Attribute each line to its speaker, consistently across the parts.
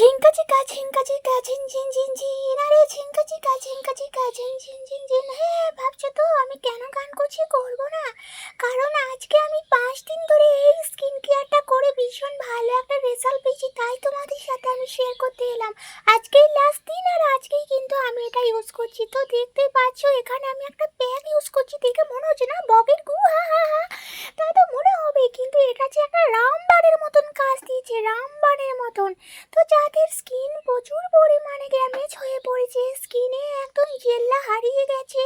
Speaker 1: ঝিঙ্কা চিকা ঝিঙ্কা চিকা ঝিন ঝিন ঝিন ঝিন আরে ঝিঙ্কা চিকা ঝিঙ্কা চিকা ঝিন ঝিন ঝিন ঝিন হ্যাঁ ভাবছ তো আমি কেন গান করছি করব না কারণ আজকে আমি পাঁচ দিন ধরে এই স্কিন কেয়ারটা করে ভীষণ ভালো একটা রেজাল্ট পেয়েছি তাই তোমাদের সাথে আমি শেয়ার করতে এলাম আজকেই লাস্ট দিন আর আজকেই কিন্তু আমি এটা ইউজ করছি তো দেখতেই পাচ্ছ এখানে আমি একটা প্যাক ইউজ করছি দেখে মনে হচ্ছে না বগের গু হা হা হা তা তো মনে হবে কিন্তু এটা যে একটা রামবানের মতন কাজ দিয়েছে রামবানের মতন তো যাদের স্কিন প্রচুর পরিমাণে ড্যামেজ হয়ে পড়েছে স্কিনে একদম জেল্লা হারিয়ে গেছে।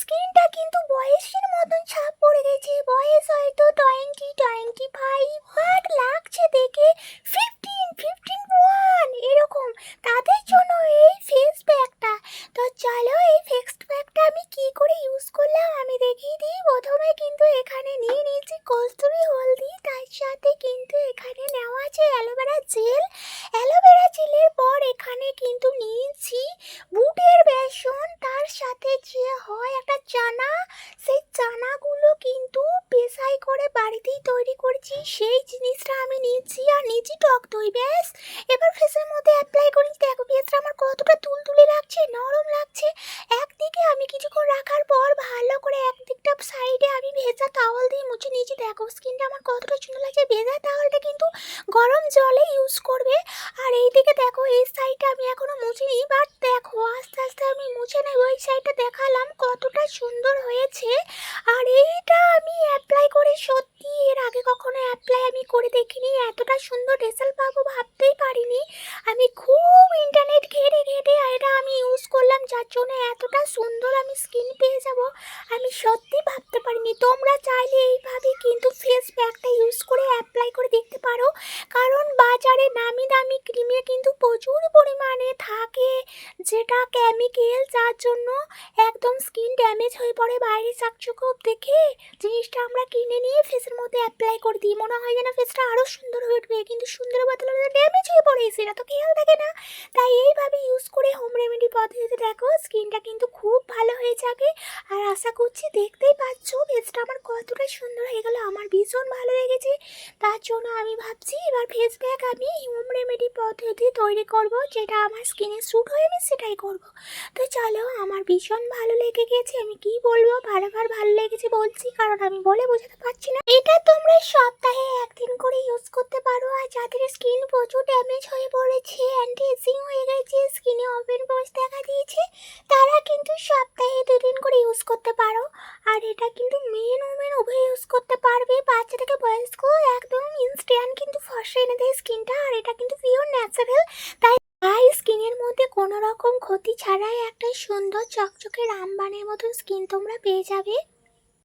Speaker 1: স্কিনটা কিন্তু বয়সের মতন ছাপ পড়ে গেছে। বয়স হয়তো টোয়েন্টি টোয়েন্টি ফাইভ লাগছে দেখে ফিফটিন ফিফটিন ওয়ান এরকম তাদের জন্য এই ফেস প্যাকটা তো চলো এই ফেস প্যাকটা আমি কি করে ইউজ করলাম আমি দেখিয়ে দিই প্রথমে কিন্তু এখানে নিয়ে নিয়েছি কস্তুরি হলদি তার সাথে কিন্তু এখানে নেওয়া আছে অ্যালোভেরা জেল অ্যালোভেরা জেলের পর এখানে কিন্তু নিয়েছি বুটের বেসন। তার সাথে যে হয় একটা চানা, সেই চানাগুলো কিন্তু পেশাই করে বাড়িতেই তৈরি করেছি। সেই জিনিসটা আমি নিয়েছি আর নিয়েছি টক দই, ব্যাস। এবার ফেসের মধ্যে অ্যাপ্লাই করি। দেখো ফেসটা আমার কতটা তুলতুলে লাগছে, নরম লাগছে। একদিকে আমি কিছুক্ষণ রাখার পর ভালো করে একদিকটা সাইডে আমি ভেজা টাওয়াল দিয়ে মুছে নিয়েছি। দেখো স্কিনটা আমার কতটা সুন্দর লাগছে ভেজা টাওয়ালটা কিন্তু গরম জলে ইউজ করবে। আর এইদিকে দেখো, এই সাইডটা আমি এখনও মুছিনি বাট দেখো, আস্তে আস্তে আমি মুছে নেব। ওই সাইডটা দেখালাম কতটা সুন্দর হয়েছে। আর এইটা আমি অ্যাপ্লাই করে সত্যি, এর আগে কখনো অ্যাপ্লাই আমি করে দেখিনি। এতটা সুন্দর রেজাল্ট পাবো ভাবতেই পারিনি। আমি খুব ইন্টারনেট ঘেটে ঘেটে এটা আমি ইউজ যার জন্য এতটা সুন্দর আমি স্কিন পেয়ে যাব, আমি সত্যি ভাবতে পারিনি। তোমরা চাইলে এইভাবে কিন্তু ফেস প্যাকটা ইউজ করে অ্যাপ্লাই করে দেখতে পারো। কারণ বাজারে নামি দামি ক্রিমে কিন্তু প্রচুর পরিমাণে থাকে যেটা কেমিক্যাল যার জন্য একদম স্কিন ড্যামেজ হয়ে পড়ে বাইরে চাকচুকোপ দেখে। জিনিসটা আমরা কিনে নিয়ে ফেসের মধ্যে অ্যাপ্লাই করে দিই। মনে হয় যেন ফেসটা আরও সুন্দর হয়ে উঠবে। কিন্তু সুন্দর বদলে ড্যামেজ হয়ে পড়ে, সেটা তো খেয়াল থাকে না। তাই এইভাবে ইউজ করে হোম রেমেডি পদ্ধতিতে দেখো, স্কিনটা কিন্তু খুব ভালো হয়ে যাবে। আর আশা করছি দেখতেই পাচ্ছ ফেসটা আমার কতটা সুন্দর হয়ে গেল, আমার ভীষণ ভালো লেগেছে তার জন্য আমি ভাবছি এবার ফেস প্যাক আমি হোম রেমেডি পদ্ধতি তৈরি করব, যেটা আমার স্কিনে স্যুট হয়ে আমি সেটাই করব। তো চলো, আমার ভীষণ ভালো লেগে গেছে, আমি কি বলব? বারবার ভালো লেগেছে বলছি, কারণ আমি বলে বোঝাতে পারছি না। এটা তোমরা সপ্তাহে একদিন করে ইউজ করতে পারো, আর যাদের স্কিন প্রচুর ড্যামেজ হয়ে পড়েছে ইউজ করতে পারো। আর এটা কিন্তু মেন ওমেন উভয় ইউজ করতে পারবে। বাচ্চা থেকে বয়স্ক একদম ইনস্ট্যান্ট কিন্তু ফসে এনে দেয় স্কিনটা আর এটা কিন্তু পিওর ন্যাচারাল তাই তাই স্কিনের মধ্যে কোনো রকম ক্ষতি ছাড়াই একটা সুন্দর চকচকে রামবানের মতন স্কিন তোমরা পেয়ে যাবে।